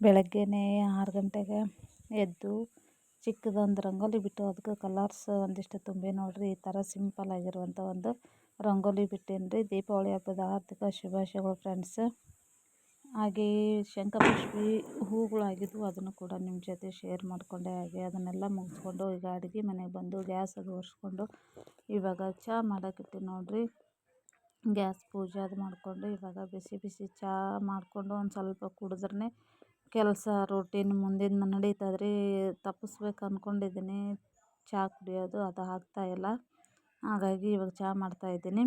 ಬೆಳಗ್ಗೆನೇ ಆರು ಗಂಟೆಗೆ ಎದ್ದು ಚಿಕ್ಕದೊಂದು ರಂಗೋಲಿ ಬಿಟ್ಟು ಅದಕ್ಕೆ ಕಲರ್ಸ್ ಒಂದಿಷ್ಟು ತುಂಬಿ ನೋಡಿರಿ. ಈ ಥರ ಸಿಂಪಲ್ ಆಗಿರುವಂಥ ಒಂದು ರಂಗೋಲಿ ಬಿಟ್ಟೇನಿ ರೀ ದೀಪಾವಳಿ ಹಬ್ಬದ ಆರ್ಥಿಕ ಶುಭಾಶಯಗಳು ಫ್ರೆಂಡ್ಸ್ ಹಾಗೆ ಶಂಖಪುಷ್ಪಿ ಹೂಗಳಾಗಿದ್ವು ಅದನ್ನು ಕೂಡ ನಿಮ್ಮ ಜೊತೆ ಶೇರ್ ಮಾಡಿಕೊಂಡೆ ಹಾಗೆ ಅದನ್ನೆಲ್ಲ ಮುಗಿಸ್ಕೊಂಡು ಈಗ ಅಡುಗೆ ಮನೆಗೆ ಬಂದು ಗ್ಯಾಸ್ ಅದು ಒರೆಸ್ಕೊಂಡು ಇವಾಗ ಚಹಾ ಮಾಡೋಕ್ಕಿಟ್ಟು ನೋಡಿರಿ. ಗ್ಯಾಸ್ ಪೂಜೆ ಅದು ಮಾಡಿಕೊಂಡು ಇವಾಗ ಬಿಸಿ ಬಿಸಿ ಚಹಾ ಮಾಡಿಕೊಂಡು ಒಂದು ಸ್ವಲ್ಪ ಕುಡಿದ್ರೆ ಕೆಲಸ ರೂಟೀನ್ ಮುಂದಿನ ನಡೀತದೆ ರೀ ತಪ್ಪಿಸ್ಬೇಕು ಅಂದ್ಕೊಂಡಿದ್ದೀನಿ ಚಹಾ ಕುಡಿಯೋದು ಅದು ಆಗ್ತಾಯಿಲ್ಲ ಹಾಗಾಗಿ ಇವಾಗ ಚಹಾ ಮಾಡ್ತಾಯಿದ್ದೀನಿ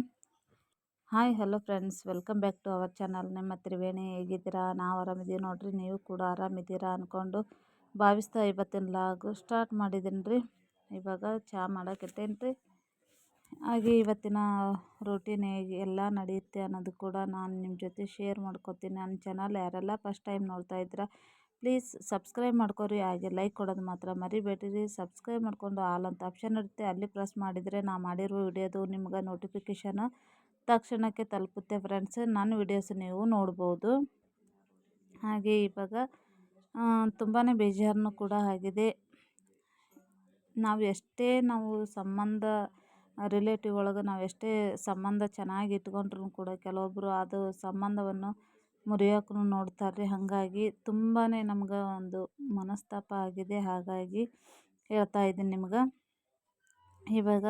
hi hello friends welcome back to our channel ನಿಮ್ಮ ತ್ರಿವೇಣಿ ಹೇಗಿದ್ದೀರಾ? ನಾವು ಆರಾಮಿದ್ದೀವಿ ನೋಡಿರಿ, ನೀವು ಕೂಡ ಆರಾಮಿದ್ದೀರಾ ಅಂದ್ಕೊಂಡು ಭಾವಿಸ್ತಾ ಇವತ್ತಿನ ಲಾಗು ಸ್ಟಾರ್ಟ್ ಮಾಡಿದ್ದೀನಿ ರೀ ಇವಾಗ ಚಹಾ ಮಾಡೋಕತ್ತೇನು ರೀ ಹಾಗೆ ಇವತ್ತಿನ ರೂಟೀನ್ ಹೇಗೆ ಎಲ್ಲ ನಡೆಯುತ್ತೆ ಅನ್ನೋದು ಕೂಡ ನಾನು ನಿಮ್ಮ ಜೊತೆ ಶೇರ್ ಮಾಡ್ಕೊತೀನಿ. ನನ್ನ ಚಾನಲ್ ಯಾರೆಲ್ಲ ಫಸ್ಟ್ ಟೈಮ್ ನೋಡ್ತಾ ಇದ್ದೀರಾ ಪ್ಲೀಸ್ ಸಬ್ಸ್ಕ್ರೈಬ್ ಮಾಡ್ಕೊರಿ. ಹಾಗೆ ಲೈಕ್ ಕೊಡೋದು ಮಾತ್ರ ಮರಿಬೇಡಿರಿ. ಸಬ್ಸ್ಕ್ರೈಬ್ ಮಾಡಿಕೊಂಡು ಆಲ್ ಅಂತ ಆಪ್ಷನ್ ಇರುತ್ತೆ, ಅಲ್ಲಿ ಪ್ರೆಸ್ ಮಾಡಿದರೆ ನಾ ಮಾಡಿರುವ ವಿಡಿಯೋದು ನಿಮ್ಗೆ ನೋಟಿಫಿಕೇಷನ್ ತಕ್ಷಣಕ್ಕೆ ತಲುಪುತ್ತೆ ಫ್ರೆಂಡ್ಸ್ ನನ್ನ ವಿಡಿಯೋಸ್ ನೀವು ನೋಡ್ಬೋದು. ಹಾಗೆ ಇವಾಗ ತುಂಬಾ ಬೇಜಾರನ್ನು ಕೂಡ ಆಗಿದೆ. ನಾವು ಎಷ್ಟೇ ನಾವು ಸಂಬಂಧ ರಿಲೇಟಿವ್ ಒಳಗೆ ನಾವು ಎಷ್ಟೇ ಸಂಬಂಧ ಚೆನ್ನಾಗಿ ಇಟ್ಕೊಂಡ್ರೂ ಕೂಡ ಕೆಲವೊಬ್ಬರು ಅದು ಸಂಬಂಧವನ್ನು ಮುರಿಯೋಕ್ಕೂ ನೋಡ್ತಾರೆ ರೀ ಹಾಗಾಗಿ ತುಂಬಾ ನಮ್ಗೆ ಒಂದು ಮನಸ್ತಾಪ ಆಗಿದೆ. ಹಾಗಾಗಿ ಹೇಳ್ತಾ ಇದ್ದೀನಿ ನಿಮ್ಗೆ. ಇವಾಗ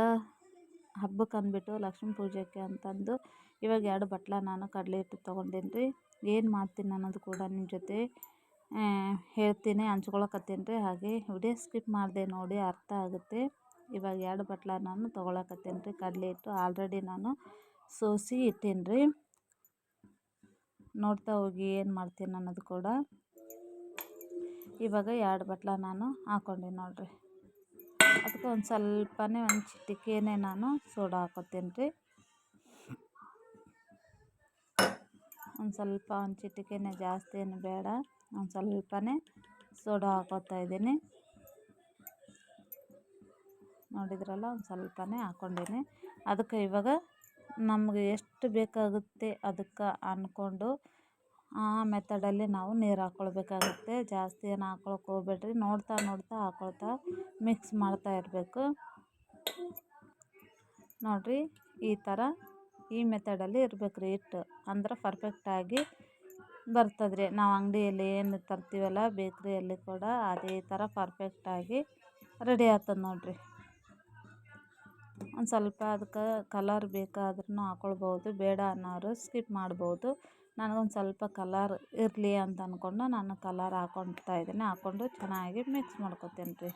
ಹಬ್ಬಕ್ಕೆ ಅಂದ್ಬಿಟ್ಟು ಲಕ್ಷ್ಮೀ ಪೂಜೆಗೆ ಅಂತಂದು ಇವಾಗ ಎರಡು ಬಟ್ಲ ನಾನು ಕಡಲೆ ಹಿಟ್ಟು ತೊಗೊಂಡೇನಿ ರೀ ಏನು ಮಾಡ್ತೀನಿ ಅನ್ನೋದು ಕೂಡ ನಿಮ್ಮ ಜೊತೆ ಹೇಳ್ತೀನಿ, ಹಂಚ್ಕೊಳಕತ್ತೀನಿ ರೀ. ಹಾಗೆ ವಿಡಿಯೋ ಸ್ಕಿಪ್ ಮಾಡಿದೆ ನೋಡಿ, ಅರ್ಥ ಆಗುತ್ತೆ. ಇವಾಗ ಎರಡು ಬಟ್ಲ ನಾನು ತೊಗೊಳಕತ್ತೀನಿ ರೀ. ಕಡಲೆ ಹಿಟ್ಟು ಆಲ್ರೆಡಿ ನಾನು ಸೋಸಿ ಇಟ್ಟೀನಿ ರೀ. ನೋಡ್ತಾ ಹೋಗಿ ಏನು ಮಾಡ್ತೀನಿ ಅನ್ನೋದು ಕೂಡ. ಇವಾಗ ಎರಡು ಬಟ್ಲ ನಾನು ಹಾಕ್ಕೊಂಡೆ ನೋಡಿರಿ. ಅದಕ್ಕೆ ಒಂದು ಸ್ವಲ್ಪನೇ ಒಂದು ಚಿಟಿಕೆನೇ ನಾನು ಸೋಡಾ ಹಾಕೋತೀನಿ ರೀ. ಒಂದು ಸ್ವಲ್ಪ ಒಂದು ಚಿಟಿಕೆನೇ ಜಾಸ್ತಿ ಏನು ಬೇಡ. ಒಂದು ಸ್ವಲ್ಪನೇ ಸೋಡಾ ಹಾಕೋತಾ ಇದ್ದೀನಿ. ನೋಡಿದ್ರಲ್ಲ, ಒಂದು ಸ್ವಲ್ಪನೇ ಹಾಕೊಂಡೀನಿ. ಅದಕ್ಕೆ ಇವಾಗ ನಮಗೆ ಎಷ್ಟು ಬೇಕಾಗುತ್ತೆ ಅದಕ್ಕೆ ಅಂದ್ಕೊಂಡು ಆ ಮೆಥಡಲ್ಲಿ ನಾವು ನೀರು ಹಾಕ್ಕೊಳ್ಬೇಕಾಗುತ್ತೆ ಜಾಸ್ತಿ ಏನು ಹಾಕ್ಕೊಳಕ್ಕೆ ಹೋಗ್ಬೇಡ್ರಿ. ನೋಡ್ತಾ ನೋಡ್ತಾ ಹಾಕೊಳ್ತಾ ಮಿಕ್ಸ್ ಮಾಡ್ತಾ ಇರಬೇಕು. ನೋಡಿರಿ, ಈ ಥರ ಈ ಮೆಥಡಲ್ಲಿ ಇರ್ಬೇಕು ರೀ ಹಿಟ್ಟು ಅಂದ್ರೆ ಪರ್ಫೆಕ್ಟಾಗಿ ಬರ್ತದೆ ರೀ ನಾವು ಅಂಗಡಿಯಲ್ಲಿ ಏನು ತರ್ತೀವಲ್ಲ ಬೇಕ್ರಿಯಲ್ಲಿ ಕೂಡ ಅದೇ ಥರ ಪರ್ಫೆಕ್ಟಾಗಿ ರೆಡಿ ಆಗ್ತದೆ ನೋಡಿರಿ. ಒಂದು ಸ್ವಲ್ಪ ಅದಕ್ಕೆ ಕಲರ್ ಬೇಕಾದ್ರೂ ಹಾಕ್ಕೊಳ್ಬೋದು ಬೇಡ ಅನ್ನೋರು ಸ್ಕಿಪ್ ಮಾಡ್ಬೋದು. ನನಗೊಂದು ಸ್ವಲ್ಪ ಕಲರ್ ಇರಲಿ ಅಂತ ಅಂದ್ಕೊಂಡು ನಾನು ಕಲರ್ ಹಾಕ್ಕೊಳ್ತಾ ಇದ್ದೀನಿ. ಹಾಕ್ಕೊಂಡು ಚೆನ್ನಾಗಿ ಮಿಕ್ಸ್ ಮಾಡ್ಕೊತೀನಿ ರೀ.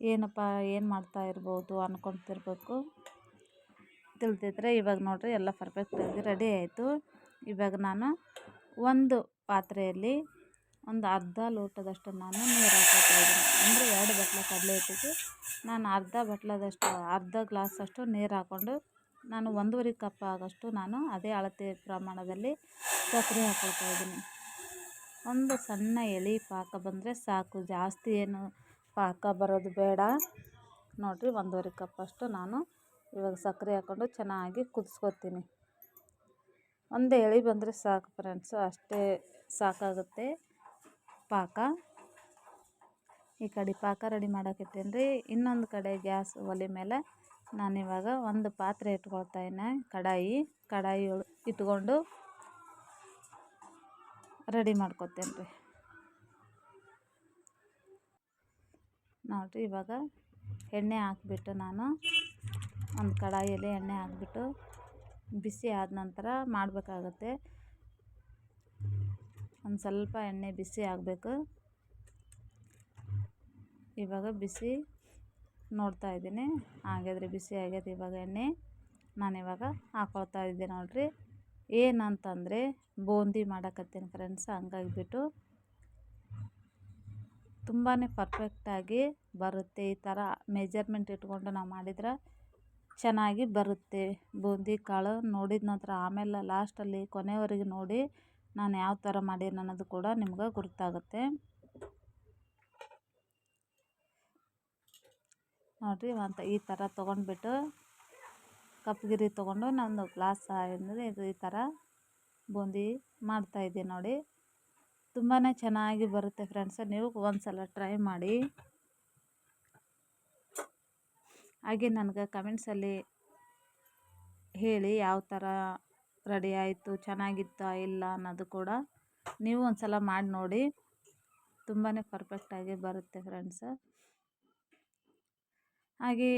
ಏನಪ್ಪ, ಏನು ಮಾಡ್ತಾ ಇರ್ಬೋದು ಅಂದ್ಕೊಳ್ತಿರ್ಬೇಕು ತಿಳಿದಿದ್ರೆ ಇವಾಗ ನೋಡಿರಿ ಎಲ್ಲ ಪರ್ಫೆಕ್ಟಾಗಿ ರೆಡಿ ಆಯಿತು. ಇವಾಗ ನಾನು ಒಂದು ಪಾತ್ರೆಯಲ್ಲಿ ಒಂದು ಅರ್ಧ ಲೋಟದಷ್ಟು ನಾನು ನೀರು ಹಾಕೋತಾ ಇದ್ದೀನಿ. ಅಂದರೆ ಎರಡು ಬಟ್ಲ ಕಡಲೆ ಹಿಟ್ಟಿಗೆ. ನಾನು ಅರ್ಧ ಬಟ್ಲದಷ್ಟು, ಅರ್ಧ ಗ್ಲಾಸಷ್ಟು ನೀರು ಹಾಕ್ಕೊಂಡು ನಾನು ಒಂದೂವರೆ ಕಪ್ ಆಗೋಷ್ಟು ನಾನು ಅದೇ ಅಳತೆ ಪ್ರಮಾಣದಲ್ಲಿ ಸಕ್ಕರೆ ಹಾಕ್ಕೊಳ್ತಾ ಇದ್ದೀನಿ. ಒಂದು ಸಣ್ಣ ಎಲೆ ಪಾಕ ಬಂದರೆ ಸಾಕು. ಜಾಸ್ತಿ ಏನು ಪಾಕ ಬರೋದು ಬೇಡ. ನೋಡಿರಿ, ಒಂದೂವರೆ ಕಪ್ಪಷ್ಟು ನಾನು ಇವಾಗ ಸಕ್ಕರೆ ಹಾಕ್ಕೊಂಡು ಚೆನ್ನಾಗಿ ಕುದಿಸ್ಕೊತೀನಿ. ಒಂದು ಎಳೆ ಬಂದರೆ ಸಾಕು ಫ್ರೆಂಡ್ಸು ಅಷ್ಟೇ ಸಾಕಾಗುತ್ತೆ. ಪಾಕ. ಈ ಕಡೆ ಪಾಕ ರೆಡಿ ಮಾಡಾಕತ್ತೀನಿ ರೀ. ಇನ್ನೊಂದು ಕಡೆ ಗ್ಯಾಸ್ ಒಲೆ ಮೇಲೆ ನಾನು ಇವಾಗ ಒಂದು ಪಾತ್ರೆ ಇಟ್ಕೊಳ್ತಾ ಇದ್ದೀನಿ ಕಡಾಯಿ. ಕಡಾಯಿ ಇಟ್ಕೊಂಡು ರೆಡಿ ಮಾಡ್ಕೊತೇನೆ ರೀ. ನೋಡಿರಿ, ಇವಾಗ ಎಣ್ಣೆ ಹಾಕ್ಬಿಟ್ಟು ನಾನು ಒಂದು ಕಡಾಯಿಯಲ್ಲಿ ಎಣ್ಣೆ ಹಾಕ್ಬಿಟ್ಟು ಬಿಸಿ ಆದ ನಂತರ ಮಾಡಬೇಕಾಗತ್ತೆ. ಒಂದು ಸ್ವಲ್ಪ ಎಣ್ಣೆ ಬಿಸಿ ಆಗಬೇಕು. ಇವಾಗ ಬಿಸಿ ನೋಡ್ತಾ ಇದ್ದೀನಿ. ಹಾಗಾದರೆ ಬಿಸಿ ಆಗ್ಯದ ಇವಾಗ ಎಣ್ಣೆ. ನಾನು ಇವಾಗ ಹಾಕೊಳ್ತಾ ಇದ್ದೆ ನೋಡಿರಿ. ಏನಂತಂದರೆ ಬೂಂದಿ ಮಾಡಕತ್ತೀನಿ ಫ್ರೆಂಡ್ಸ್ ಹಂಗಾಗಿಬಿಟ್ಟು. ತುಂಬಾ ಪರ್ಫೆಕ್ಟಾಗಿ ಬರುತ್ತೆ ಈ ಥರ ಮೆಜರ್ಮೆಂಟ್ ಇಟ್ಕೊಂಡು ನಾವು ಮಾಡಿದ್ರೆ ಚೆನ್ನಾಗಿ ಬರುತ್ತೆ. ಬೂಂದಿ ಕಾಳು ನೋಡಿದ ನಂತರ ಆಮೇಲೆ ಲಾಸ್ಟಲ್ಲಿ ಕೊನೆವರೆಗೆ ನೋಡಿ ನಾನು ಯಾವ ಥರ ಮಾಡೀನಿ ಅನ್ನೋದು ಕೂಡ ನಿಮ್ಗೆ ಗೊತ್ತಾಗುತ್ತೆ ನೋಡಿರಿ ಅಂತ ಈ ಥರ ತೊಗೊಂಡ್ಬಿಟ್ಟು ಕಪ್ಗಿರಿ ತೊಗೊಂಡು ನಾನು ಗ್ಲಾಸ್ ಅಂದರೆ ಇದು ಈ ಥರ ಬೂಂದಿ ಮಾಡ್ತಾಯಿದ್ದೀನಿ ನೋಡಿ. ತುಂಬಾ ಚೆನ್ನಾಗಿ ಬರುತ್ತೆ ಫ್ರೆಂಡ್ಸ್, ನೀವು ಒಂದು ಸಲ ಟ್ರೈ ಮಾಡಿ. ಹಾಗೆ ನನಗೆ ಕಮೆಂಟ್ಸಲ್ಲಿ ಹೇಳಿ ಯಾವ ಥರ ರೆಡಿ ಆಯಿತು, ಚೆನ್ನಾಗಿತ್ತಾ ಇಲ್ಲ ಅನ್ನೋದು ಕೂಡ ನೀವು ಒಂದು ಸಲ ಮಾಡಿ ನೋಡಿ. ತುಂಬಾ ಪರ್ಫೆಕ್ಟಾಗಿ ಬರುತ್ತೆ ಫ್ರೆಂಡ್ಸ್ ಹಾಗೆ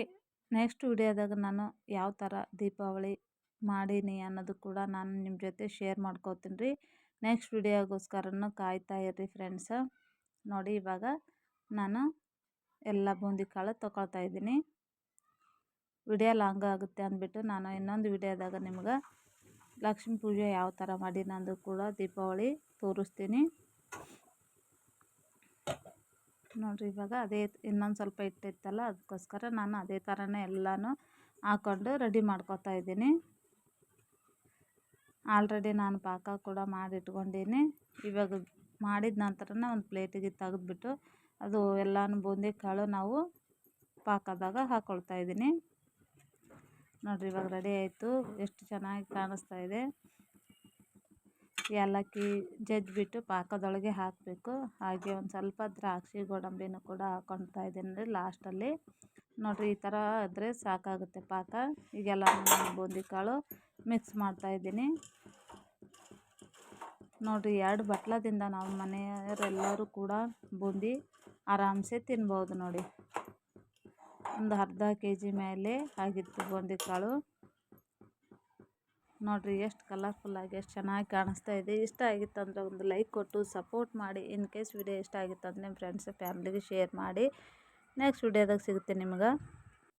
ನೆಕ್ಸ್ಟ್ ವಿಡಿಯೋದಾಗ ನಾನು ಯಾವ ಥರ ದೀಪಾವಳಿ ಮಾಡೀನಿ ಅನ್ನೋದು ಕೂಡ ನಾನು ನಿಮ್ಮ ಜೊತೆ ಶೇರ್ ಮಾಡ್ಕೋತೀನಿ ರೀ. ನೆಕ್ಸ್ಟ್ ವಿಡಿಯೋಗೋಸ್ಕರನೂ ಕಾಯ್ತಾ ಇರ್ರಿ ಫ್ರೆಂಡ್ಸ ನೋಡಿ ಇವಾಗ ನಾನು ಎಲ್ಲ ಬೂಂದಿ ಕಾಳು ತೊಗೊಳ್ತಾ ಇದ್ದೀನಿ. ವಿಡಿಯೋ ಲಾಂಗ್ ಆಗುತ್ತೆ ಅಂದ್ಬಿಟ್ಟು ನಾನು ಇನ್ನೊಂದು ವಿಡಿಯೋದಾಗ ನಿಮ್ಗೆ ಲಕ್ಷ್ಮೀ ಪೂಜೆ ಯಾವ ಥರ ಮಾಡೀನಿ ಅಂದು ಕೂಡ ದೀಪಾವಳಿ ತೋರಿಸ್ತೀನಿ. ನೋಡಿರಿ, ಇವಾಗ ಅದೇ ಇನ್ನೊಂದು ಸ್ವಲ್ಪ ಇಟ್ಟಿತ್ತಲ್ಲ, ಅದಕ್ಕೋಸ್ಕರ ನಾನು ಅದೇ ಥರನೇ ಎಲ್ಲನೂ ಹಾಕ್ಕೊಂಡು ರೆಡಿ ಮಾಡ್ಕೊತಾ ಇದ್ದೀನಿ. ಆಲ್ರೆಡಿ ನಾನು ಪಾಕ ಕೂಡ ಮಾಡಿಟ್ಕೊಂಡೀನಿ. ಇವಾಗ ಮಾಡಿದ ನಂತರನೇ ಒಂದು ಪ್ಲೇಟಿಗೆ ತೆಗೆದ್ಬಿಟ್ಟು ಅದು ಎಲ್ಲನೂ ಬೂಂದಿ ಕಾಳು ನಾವು ಪಾಕದಾಗ ಹಾಕ್ಕೊಳ್ತಾ ಇದ್ದೀನಿ. ನೋಡಿರಿ, ಇವಾಗ ರೆಡಿ ಆಯಿತು. ಎಷ್ಟು ಚೆನ್ನಾಗಿ ಕಾಣಿಸ್ತಾ ಇದೆ. ಏಲಕ್ಕಿ ಜಜ್ಜಿಬಿಟ್ಟು ಪಾಕದೊಳಗೆ ಹಾಕಬೇಕು. ಹಾಗೆ ಒಂದು ಸ್ವಲ್ಪ ದ್ರಾಕ್ಷಿ, ಗೋಡಂಬಿನೂ ಕೂಡ ಹಾಕೊತಾ ಇದ್ದೀನಿ ರೀ ಲಾಸ್ಟಲ್ಲಿ ನೋಡಿರಿ, ಈ ಥರ ಆದರೆ ಸಾಕಾಗುತ್ತೆ ಪಾಕ. ಈಗೆಲ್ಲ ಬೂಂದಿ ಕಾಳು ಮಿಕ್ಸ್ ಮಾಡ್ತಾಯಿದ್ದೀನಿ ನೋಡಿರಿ, ಎರಡು ಬಟ್ಲದಿಂದ ನಾವು ಮನೆಯವರೆಲ್ಲರೂ ಕೂಡ ಬೂಂದಿ ಆರಾಮ್ಸೆ ತಿನ್ಬೋದು ನೋಡಿ. ಒಂದು ಅರ್ಧ ಕೆ ಜಿ ಮೇಲೆ ಆಗಿತ್ತು ಬೂಂದಿ ಕಾಳು. ನೋಡಿರಿ ಎಷ್ಟು ಕಲರ್ಫುಲ್ಲಾಗಿ ಎಷ್ಟು ಚೆನ್ನಾಗಿ ಕಾಣಿಸ್ತಾ ಇದೆ. ಇಷ್ಟ ಆಗಿತ್ತು ಅಂದರೆ ಒಂದು ಲೈಕ್ ಕೊಟ್ಟು ಸಪೋರ್ಟ್ ಮಾಡಿ. ಇನ್ ಕೇಸ್ ವಿಡಿಯೋ ಇಷ್ಟ ಆಗಿತ್ತು ಅಂದರೆ ನಿಮ್ಮ ಫ್ರೆಂಡ್ಸ್ ಫ್ಯಾಮ್ಲಿಗೆ ಶೇರ್ ಮಾಡಿ. ನೆಕ್ಸ್ಟ್ ವಿಡಿಯೋದಾಗ ಸಿಗುತ್ತೆ ನಿಮ್ಗೆ.